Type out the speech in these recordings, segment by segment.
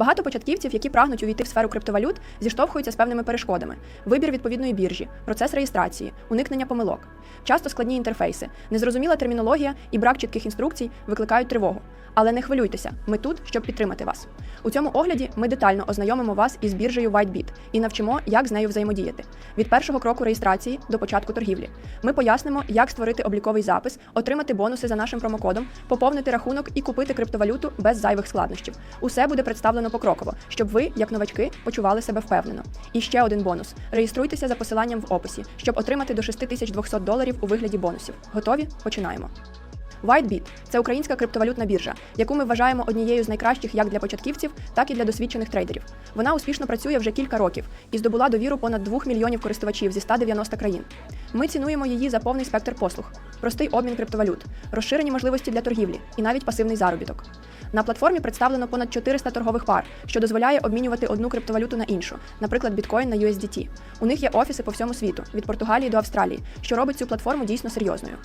Багато початківців, які прагнуть увійти в сферу криптовалют, зіштовхуються з певними перешкодами: вибір відповідної біржі, процес реєстрації, уникнення помилок. Часто складні інтерфейси, незрозуміла термінологія і брак чітких інструкцій викликають тривогу. Але не хвилюйтеся, ми тут, щоб підтримати вас. У цьому огляді ми детально ознайомимо вас із біржею WhiteBit і навчимо, як з нею взаємодіяти від першого кроку реєстрації до початку торгівлі. Ми пояснимо, як створити обліковий запис, отримати бонуси за нашим промокодом, поповнити рахунок і купити криптовалюту без зайвих складнощів. Усе буде представлено покроково, щоб ви, як новачки, почували себе впевнено. І ще один бонус: реєструйтеся за посиланням в описі, щоб отримати до 6200 доларів у вигляді бонусів. Готові? Починаємо. WhiteBit – це українська криптовалютна біржа, яку ми вважаємо однією з найкращих як для початківців, так і для досвідчених трейдерів. Вона успішно працює вже кілька років і здобула довіру понад 2 мільйонів користувачів зі 190 країн. Ми цінуємо її за повний спектр послуг, простий обмін криптовалют, розширені можливості для торгівлі і навіть пасивний заробіток. На платформі представлено понад 400 торгових пар, що дозволяє обмінювати одну криптовалюту на іншу, наприклад, біткоін на USDT. У них є офіси по всьому світу, від Португалії до Австралії, що робить цю платформу дійсно серйозною.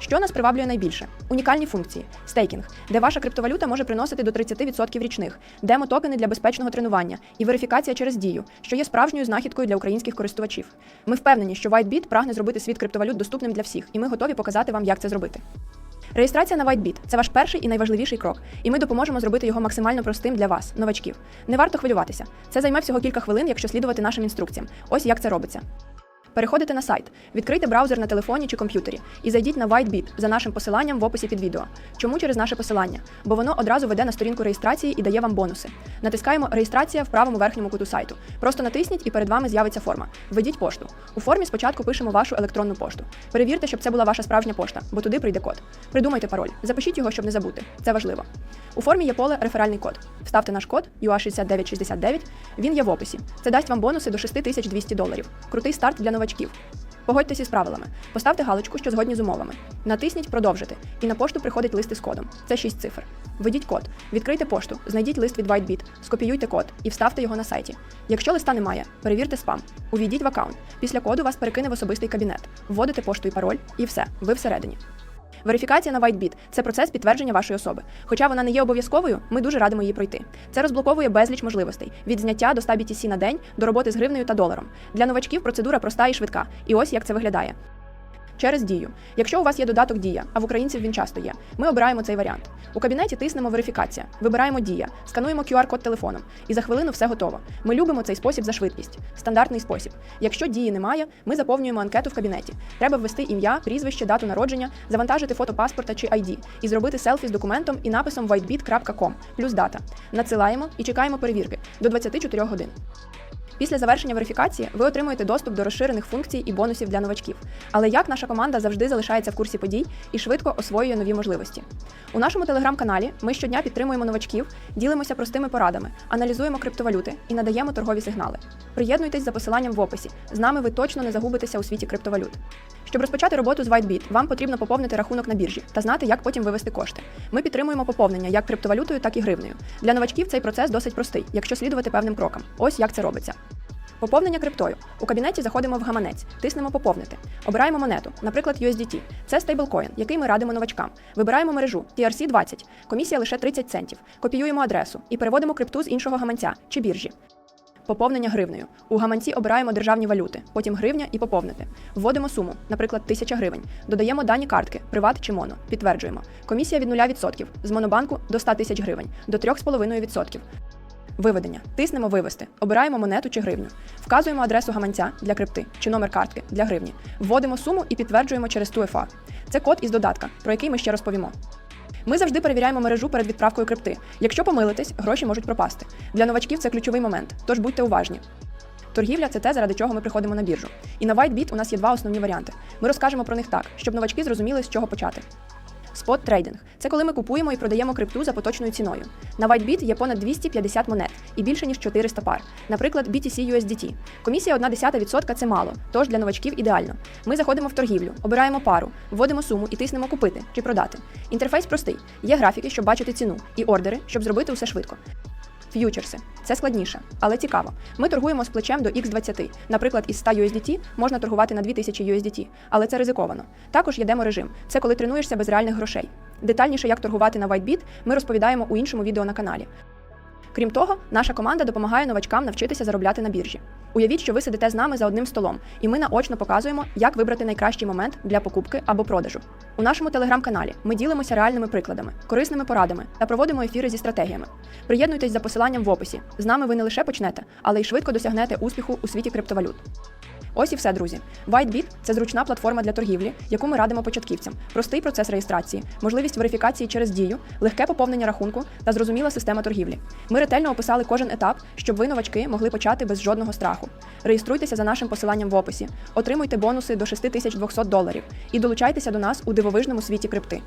Що нас приваблює найбільше? Унікальні функції: стейкінг, де ваша криптовалюта може приносити до 30% річних, демо-токени для безпечного тренування і верифікація через дію, що є справжньою знахідкою для українських користувачів. Ми впевнені, що WhiteBit прагне зробити світ криптовалют доступним для всіх, і ми готові показати вам, як це зробити. Реєстрація на WhiteBit – це ваш перший і найважливіший крок, і ми допоможемо зробити його максимально простим для вас, новачків. Не варто хвилюватися. Це займе всього кілька хвилин, якщо слідувати нашим інструкціям. Ось як це робиться. Переходите на сайт, відкрийте браузер на телефоні чи комп'ютері і зайдіть на WhiteBit за нашим посиланням в описі під відео. Чому через наше посилання? Бо воно одразу веде на сторінку реєстрації і дає вам бонуси. Натискаємо Реєстрація в правому верхньому куту сайту. Просто натисніть і перед вами з'явиться форма. Введіть пошту. У формі спочатку пишемо вашу електронну пошту. Перевірте, щоб це була ваша справжня пошта, бо туди прийде код. Придумайте пароль, запишіть його, щоб не забути. Це важливо. У формі є поле реферальний код. Вставте наш код UA6969. Він є в описі. Це дасть вам бонуси до 6200 доларів. Крутий старт для новачків. Погодьтеся з правилами. Поставте галочку, що згодні з умовами. Натисніть Продовжити. І на пошту приходить лист із кодом. Це 6 цифр. Введіть код, відкрийте пошту, знайдіть лист від WhiteBit, скопіюйте код і вставте його на сайті. Якщо листа немає, перевірте спам. Увійдіть в аккаунт. Після коду вас перекине в особистий кабінет. Вводите пошту і пароль, і все. Ви всередині. Верифікація на WhiteBit – це процес підтвердження вашої особи. Хоча вона не є обов'язковою, ми дуже радимо її пройти. Це розблоковує безліч можливостей від зняття до 100 BTC на день до роботи з гривнею та доларом. Для новачків процедура проста і швидка. І ось як це виглядає. Через дію. Якщо у вас є додаток Дія, а в українців він часто є, ми обираємо цей варіант. У кабінеті тиснемо верифікація, вибираємо Дія, скануємо QR-код телефоном, і за хвилину все готово. Ми любимо цей спосіб за швидкість, стандартний спосіб. Якщо дії немає, ми заповнюємо анкету в кабінеті. Треба ввести ім'я, прізвище, дату народження, завантажити фото паспорта чи ID і зробити селфі з документом і написом whitebit.com плюс дата. Надсилаємо і чекаємо перевірки до 24 годин. Після завершення верифікації ви отримуєте доступ до розширених функцій і бонусів для новачків. Але як наша команда завжди залишається в курсі подій і швидко освоює нові можливості. У нашому телеграм-каналі ми щодня підтримуємо новачків, ділимося простими порадами, аналізуємо криптовалюти і надаємо торгові сигнали. Приєднуйтесь за посиланням в описі. З нами ви точно не загубитеся у світі криптовалют. Щоб розпочати роботу з WhiteBit, вам потрібно поповнити рахунок на біржі та знати, як потім вивести кошти. Ми підтримуємо поповнення як криптовалютою, так і гривнею. Для новачків цей процес досить простий, якщо слідувати певним крокам. Ось як це робиться. Поповнення криптою. У кабінеті заходимо в гаманець, тиснемо поповнити. Обираємо монету, наприклад, USDT. Це стейблкоін, який ми радимо новачкам. Вибираємо мережу TRC20. Комісія лише 30 центів. Копіюємо адресу і переводимо крипту з іншого гаманця чи біржі. Поповнення гривнею. У гаманці обираємо державні валюти, потім гривня і поповнити. Вводимо суму, наприклад, 1000 гривень. Додаємо дані картки, приват чи моно. Підтверджуємо. Комісія від 0%. З монобанку до 100 тисяч гривень, до 3,5%. Виведення. Тиснемо Вивести. Обираємо монету чи гривню. Вказуємо адресу гаманця для крипти чи номер картки для гривні. Вводимо суму і підтверджуємо через 2FA. Це код із додатка, про який ми ще розповімо. Ми завжди перевіряємо мережу перед відправкою крипти. Якщо помилитесь, гроші можуть пропасти. Для новачків це ключовий момент, тож будьте уважні. Торгівля це те, заради чого ми приходимо на біржу. І на WhiteBit у нас є два основні варіанти. Ми розкажемо про них так, щоб новачки зрозуміли, з чого почати. Спот трейдинг це коли ми купуємо і продаємо крипту за поточною ціною. На WhiteBit є понад 250 монет і більше ніж 400 пар. Наприклад, BTC USDT. Комісія 1,1% – це мало, тож для новачків ідеально. Ми заходимо в торгівлю, обираємо пару, вводимо суму і тиснемо купити чи продати. Інтерфейс простий. Є графіки, щоб бачити ціну, і ордери, щоб зробити усе швидко. Ф'ючерси це складніше, але цікаво. Ми торгуємо з плечем до X20. Наприклад, із 100 USDT можна торгувати на 2000 USDT, але це ризиковано. Також є демо-режим. Це коли тренуєшся без реальних грошей. Детальніше, як торгувати на WhiteBit, ми розповідаємо у іншому відео на каналі. Крім того, наша команда допомагає новачкам навчитися заробляти на біржі. Уявіть, що ви сидите з нами за одним столом, і ми наочно показуємо, як вибрати найкращий момент для покупки або продажу. У нашому телеграм-каналі ми ділимося реальними прикладами, корисними порадами та проводимо ефіри зі стратегіями. Приєднуйтесь за посиланням в описі. З нами ви не лише почнете, але й швидко досягнете успіху у світі криптовалют. Ось і все, друзі. WhiteBit – це зручна платформа для торгівлі, яку ми радимо початківцям, простий процес реєстрації, можливість верифікації через дію, легке поповнення рахунку та зрозуміла система торгівлі. Ми ретельно описали кожен етап, щоб ви, новачки, могли почати без жодного страху. Реєструйтеся за нашим посиланням в описі, отримуйте бонуси до 6200 доларів і долучайтеся до нас у дивовижному світі крипти.